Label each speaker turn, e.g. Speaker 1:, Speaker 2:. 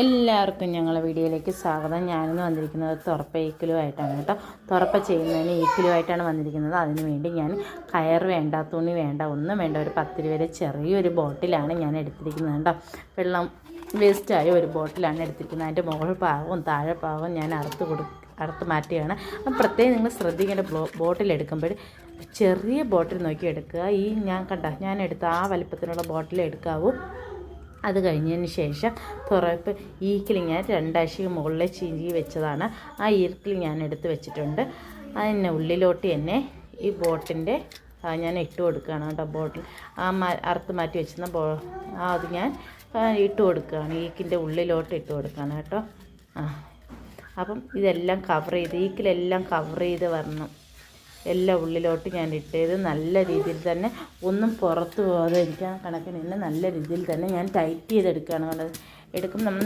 Speaker 1: എല്ലാവർക്കും ഞങ്ങളെ വീഡിയോയിലേക്ക് സ്വാഗതം. ഞാനിന്ന് വന്നിരിക്കുന്നത് തുറപ്പ ഈക്കിലുമായിട്ടാണ് കേട്ടോ. തുറപ്പ ചെയ്യുന്നതിന് ഈക്കിലുമായിട്ടാണ് വന്നിരിക്കുന്നത്. അതിന് വേണ്ടി ഞാൻ കയർ വേണ്ട തുണി വേണ്ട ഒന്നും വേണ്ട. ഒരു പത്ത് രൂപ ചെറിയൊരു ബോട്ടിലാണ് ഞാൻ എടുത്തിരിക്കുന്നത് കേട്ടോ. വെള്ളം വേസ്റ്റായ ഒരു ബോട്ടിലാണ് എടുത്തിരിക്കുന്നത്. അതിന്റെ മുകൾ ഭാഗവും താഴെ ഭാഗവും ഞാൻ അറുത്ത് കൊടു അറുത്ത് മാറ്റുകയാണ്. അപ്പം പ്രത്യേകം നിങ്ങൾ ശ്രദ്ധിക്കേണ്ട ബോട്ടിൽ എടുക്കുമ്പോൾ ചെറിയ ബോട്ടിൽ നോക്കി എടുക്കുക. ഈ ഞാൻ കണ്ട ഞാൻ എടുത്ത ആ വലിപ്പത്തിനുള്ള ബോട്ടിൽ എടുക്കാവൂ. അത് കഴിഞ്ഞതിന് ശേഷം തുറപ്പ് ഈക്കിൽ ഞാൻ രണ്ടാഴ്ച മുകളിൽ ചീഞ്ചി വെച്ചതാണ്. ആ ഈർക്കിൽ ഞാൻ എടുത്ത് വെച്ചിട്ടുണ്ട്. അതിന്റെ ഉള്ളിലോട്ട് തന്നെ ഈ ബോട്ടിന്റെ ഞാൻ ഇട്ട് കൊടുക്കുകയാണ് കേട്ടോ ബോട്ടിൽ. ആ അറുത്ത് മാറ്റി വെച്ചിരുന്ന ബോ അത് ഞാൻ ഇട്ട് കൊടുക്കുകയാണ്. ഈക്കിന്റെ ഉള്ളിലോട്ട് ഇട്ട് കൊടുക്കുകയാണ് കേട്ടോ. ആ അപ്പം ഇതെല്ലാം കവർ ചെയ്ത് ഈക്കിലെല്ലാം കവർ ചെയ്ത് വരണം. എല്ലാം ഉള്ളിലോട്ട് ഞാൻ ഇട്ടത് നല്ല രീതിയിൽ തന്നെ. ഒന്നും പുറത്ത് പോകാതെ ഇരിക്കാൻ കണക്കിന് തന്നെ നല്ല രീതിയിൽ തന്നെ ഞാൻ ടൈറ്റ് ചെയ്തെടുക്കുകയാണ് വേണ്ടത് എടുക്കുമ്പോൾ നമ്മൾ